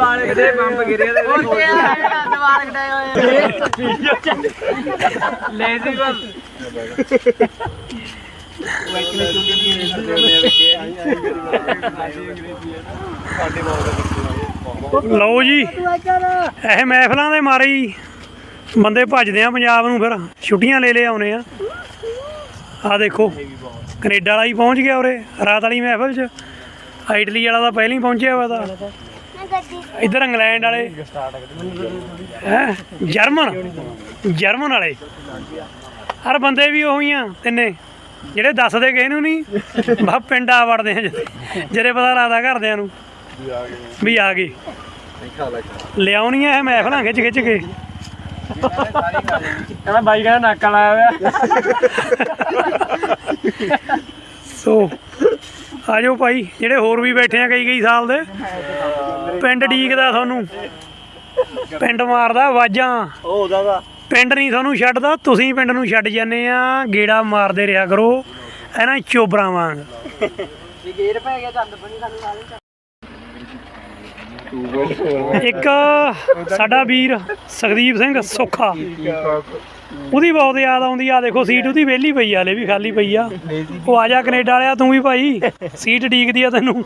Bomb ਕਟਾਏ ਹੋਏ ਬਸ ਲਓ ਜੀ ਇਹ ਮਹਿਫਲਾਂ ਦੇ ਮਾਰੇ ਹੀ ਬੰਦੇ ਭੱਜਦੇ ਆ ਪੰਜਾਬ ਨੂੰ ਫਿਰ। ਛੁੱਟੀਆਂ ਲੈ ਲੈ ਆਉਨੇ ਆ। ਆ ਦੇਖੋ ਕੈਨੇਡਾ ਵਾਲਾ ਹੀ ਪਹੁੰਚ ਗਿਆ ਉਰੇ ਰਾਤ ਵਾਲੀ ਮਹਿਫਲ 'ਚ। ਇਟਲੀ ਵਾਲਾ ਤਾਂ ਪਹਿਲਾਂ ਹੀ ਪਹੁੰਚਿਆ ਵਾ ਤਾਂ। ਇੱਧਰ ਇੰਗਲੈਂਡ ਵਾਲੇ। ਹੈ? ਜਰਮਨ? ਜਰਮਨ ਵਾਲੇ। ਹਰ ਬੰਦੇ ਵੀ ਉਹੀ ਆ ਤਿੰਨੇ। ਜਿਹੜੇ ਦੱਸਦੇ ਕਿਸੇ ਨੂੰ ਨਹੀਂ ਬਾ ਪਿੰਡ ਆ ਵੜਦੇ ਆ ਜਿਹਦੇ ਜਿਹੜੇ ਪਤਾ ਲੱਗਦਾ ਘਰਦਿਆਂ ਨੂੰ। ਵੀ ਆ ਗਏ। ਲਿਆਉਣੀਆਂ ਇਹ ਮਹਿਫਲਾਂ ਖਿੱਚ ਖਿੱਚ ਕੇ। ਕਹਿੰਦਾ ਬਾਈ ਕਹਿੰਦਾ ਨਾਕਾ ਲਾਇਆ ਹੋਇਆ। ਸੋ ਆਜੋ ਭਾਈ ਜਿਹੜੇ ਹੋਰ ਵੀ ਬੈਠੇ ਆ ਕਈ ਕਈ ਸਾਲ ਦੇ ਪਿੰਡ ਡੀਕਦਾ ਤੁਹਾਨੂੰ ਪਿੰਡ ਮਾਰਦਾ ਆਵਾਜ਼ਾਂ। ਉਹ ਉਹਦਾ ਪਿੰਡ ਨਹੀਂ ਤੁਹਾਨੂੰ ਛੱਡਦਾ ਤੁਸੀਂ ਪਿੰਡ ਨੂੰ ਛੱਡ ਜਾਂਦੇ ਆ ਗੇੜਾ ਮਾਰਦੇ ਰਿਹਾ ਕਰੋ ਇਹਨਾਂ ਚੋਬਰਾਂ ਵਾਂਗ। ਜੇ ਗੇਰ ਪੈ ਗਿਆ ਚੰਦ ਬਣੀ ਸਾਨੂੰ ਸਾਰੇ ਇੱਕ ਸਾਡਾ ਵੀਰ ਸੁਖਦੀਪ ਸਿੰਘ ਸੁੱਖਾ। ਉਹਦੀ ਬਹੁਤ ਯਾਦ ਆਉਂਦੀ ਆ, ਦੇਖੋ ਸੀਟ ਉਹਦੀ ਵਿਹਲੀ ਪਈ ਆ, ਹਲੇ ਵੀ ਖਾਲੀ ਪਈ ਆ। ਉਹ ਆ ਜਾ ਕੈਨੇਡਾ ਵਾਲਿਆ, ਤੂੰ ਵੀ ਭਾਈ, ਸੀਟ ਡੀਕਦੀ ਆ ਤੈਨੂੰ।